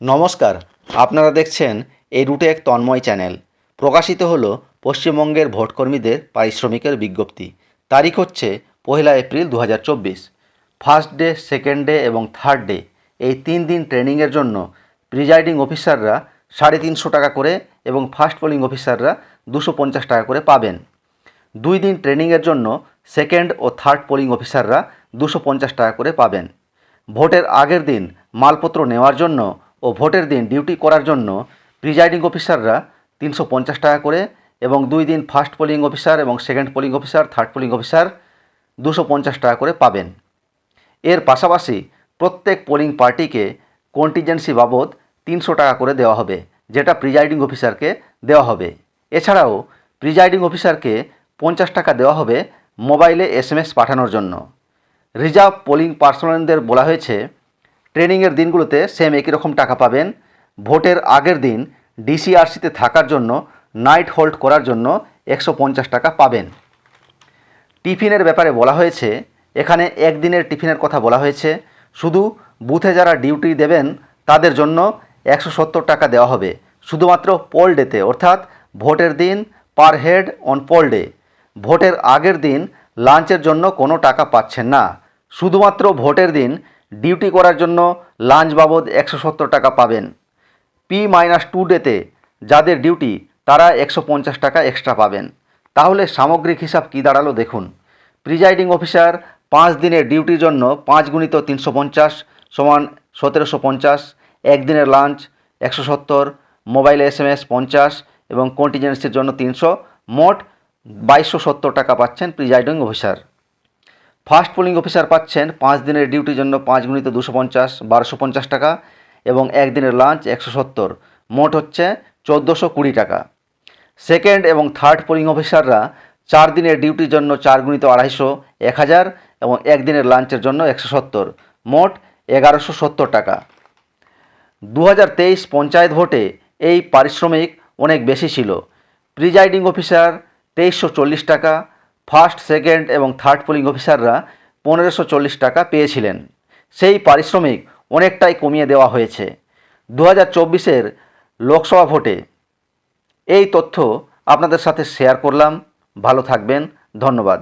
নমস্কার, আপনারা দেখছেন এই রুটে এক তন্ময় চ্যানেল। প্রকাশিত হলো পশ্চিমবঙ্গের ভোটকর্মীদের পারিশ্রমিকের বিজ্ঞপ্তি। তারিখ হচ্ছে পহেলা এপ্রিল দু হাজার চব্বিশ। ফার্স্ট ডে, সেকেন্ড ডে এবং থার্ড ডে এই তিন দিন ট্রেনিংয়ের জন্য প্রিজাইডিং অফিসাররা সাড়ে তিনশো টাকা করে এবং ফার্স্ট পোলিং অফিসাররা দুশো পঞ্চাশ টাকা করে পাবেন। দুই দিন ট্রেনিংয়ের জন্য সেকেন্ড ও থার্ড পোলিং অফিসাররা দুশো পঞ্চাশ টাকা করে পাবেন। ভোটের আগের দিন মালপত্র নেওয়ার জন্য ও ভোটের দিন ডিউটি করার জন্য প্রিজাইডিং অফিসাররা তিনশো পঞ্চাশ টাকা করে এবং দুই দিন ফার্স্ট পোলিং অফিসার এবং second polling officer, third polling officer দুশো পঞ্চাশ টাকা করে পাবেন। এর পাশাপাশি প্রত্যেক পোলিং পার্টিকে কন্টিজেন্সি বাবদ তিনশো টাকা করে দেওয়া হবে, যেটা প্রিজাইডিং অফিসারকে দেওয়া হবে। এছাড়াও প্রিজাইডিং অফিসারকে পঞ্চাশ টাকা দেওয়া হবে মোবাইলে এসএমএস পাঠানোর জন্য। রিজার্ভ পোলিং পার্সোনালদের বলা হয়েছে ট্রেনিংয়ের দিনগুলোতে সেম একই রকম টাকা পাবেন। ভোটের আগের দিন ডিসিআরসিতে থাকার জন্য নাইট হোল্ড করার জন্য একশো পঞ্চাশ টাকা পাবেন। টিফিনের ব্যাপারে বলা হয়েছে, এখানে একদিনের টিফিনের কথা বলা হয়েছে। শুধু বুথে যারা ডিউটি দেবেন, তাদের জন্য একশো সত্তর টাকা দেওয়া হবে। শুধুমাত্র পোল ডেতে অর্থাৎ ভোটের দিন per head on poll day ভোটের আগের দিন লাঞ্চের জন্য কোনো টাকা পাচ্ছেন না। শুধুমাত্র ভোটের দিন ডিউটি করার জন্য লাঞ্চ বাবদ একশো সত্তর টাকা পাবেন। পি মাইনাস টু ডেতে যাদের ডিউটি, তারা একশো পঞ্চাশ টাকা এক্সট্রা পাবেন। তাহলে সামগ্রিক হিসাব কী দাঁড়াল দেখুন। প্রিজাইডিং অফিসার পাঁচ দিনের ডিউটির জন্য পাঁচ গুণিত তিনশো পঞ্চাশ সমান সতেরোশো পঞ্চাশ একদিনের লাঞ্চ একশো সত্তর, মোবাইল এস এম এস পঞ্চাশ এবং কন্টিজেন্সির জন্য তিনশো, মোট বাইশশো সত্তর টাকা পাচ্ছেন presiding officer. First polling officer পাচ্ছেন পাঁচ দিনের ডিউটির জন্য পাঁচ গুণিত দুশো পঞ্চাশ, বারোশো পঞ্চাশ টাকা এবং একদিনের লাঞ্চ একশো সত্তর। মোট হচ্ছে চোদ্দোশো কুড়ি টাকা। সেকেন্ড এবং থার্ড পোলিং অফিসাররা চার দিনের ডিউটির জন্য চার গুণিত আড়াইশো, এক হাজার এবং একদিনের লাঞ্চের জন্য একশো সত্তর। মোট এগারোশো সত্তর টাকা। দু হাজার তেইশ পঞ্চায়েত ভোটে এই পারিশ্রমিক অনেক বেশি ছিল। প্রিজাইডিং অফিসার তেইশশো চল্লিশ টাকা ফার্স্ট, সেকেন্ড এবং থার্ড পুলিং অফিসাররা পনেরোশো চল্লিশ টাকা পেয়েছিলেন। সেই পারিশ্রমিক অনেকটাই কমিয়ে দেওয়া হয়েছে। দু হাজার চব্বিশের লোকসভা ভোটে এই তথ্য আপনাদের সাথে শেয়ার করলাম। ভালো থাকবেন। ধন্যবাদ।